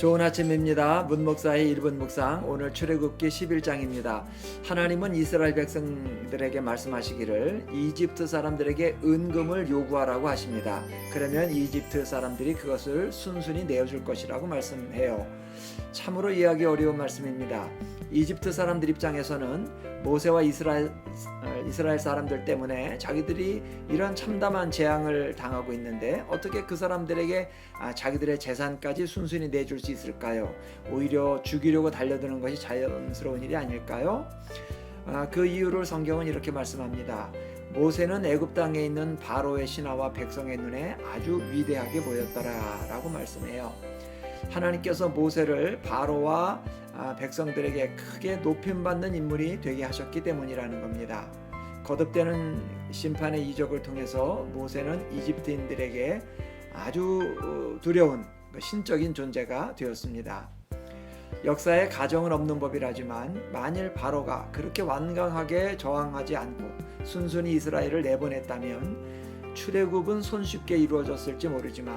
좋은 아침입니다. 문목사의 1분 묵상 오늘 출애굽기 11장입니다. 하나님은 이스라엘 백성들에게 말씀하시기를 이집트 사람들에게 은금을 요구하라고 하십니다. 그러면 이집트 사람들이 그것을 순순히 내어줄 것이라고 말씀해요. 참으로 이해하기 어려운 말씀입니다. 이집트 사람들 입장에서는 모세와 이스라엘 어, 이스라엘 사람들 때문에 자기들이 이런 참담한 재앙을 당하고 있는데 어떻게 그 사람들에게 아, 자기들의 재산까지 순순히 내줄 수 있을까요? 오히려 죽이려고 달려드는 것이 자연스러운 일이 아닐까요? 아, 그 이유를 성경은 이렇게 말씀합니다. 모세는 애굽 땅에 있는 바로의 신하와 백성의 눈에 아주 위대하게 보였더라라고 말씀해요. 하나님께서 모세를 바로와 아, 백성들에게 크게 높임받는 인물이 되게 하셨기 때문이라는 겁니다. 거듭되는 심판의 이적을 통해서 모세는 이집트인들에게 아주 어, 두려운 그 신적인 존재가 되었습니다. 역사에 가정은 없는 법이라지만 만일 바로가 그렇게 완강하게 저항하지 않고 순순히 이스라엘을 내보냈다면 출애굽은 손쉽게 이루어졌을지 모르지만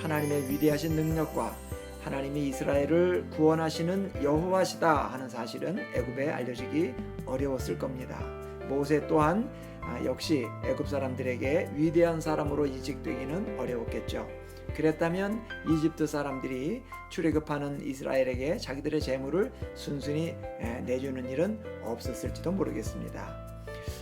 하나님의 위대하신 능력과 하나님이 이스라엘을 구원하시는 여호와시다 하는 사실은 애굽에 알려지기 어려웠을 겁니다. 모세 또한 아, 역시 애굽 사람들에게 위대한 사람으로 인식되기는 어려웠겠죠. 그랬다면 이집트 사람들이 출애굽하는 이스라엘에게 자기들의 재물을 순순히 에, 내주는 일은 없었을지도 모르겠습니다.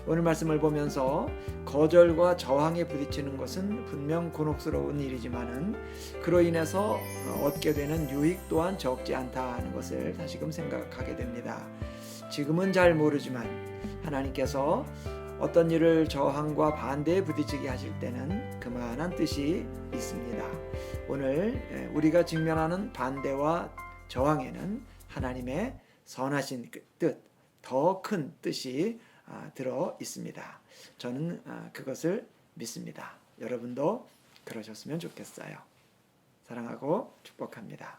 오늘 말씀을 보면서 거절과 저항에 부딪히는 것은 분명 곤혹스러운 일이지만은 그로 인해서 어, 얻게 되는 유익 또한 적지 않다 하는 것을 다시금 생각하게 됩니다. 지금은 잘 모르지만 하나님께서 어떤 일을 저항과 반대에 부딪히게 하실 때는 그만한 뜻이 있습니다. 오늘 에, 우리가 직면하는 반대와 저항에는 하나님의 선하신 그 뜻, 더 큰 뜻이 아, 들어 있습니다. 저는 아, 그것을 믿습니다. 여러분도 그러셨으면 좋겠어요. 사랑하고 축복합니다.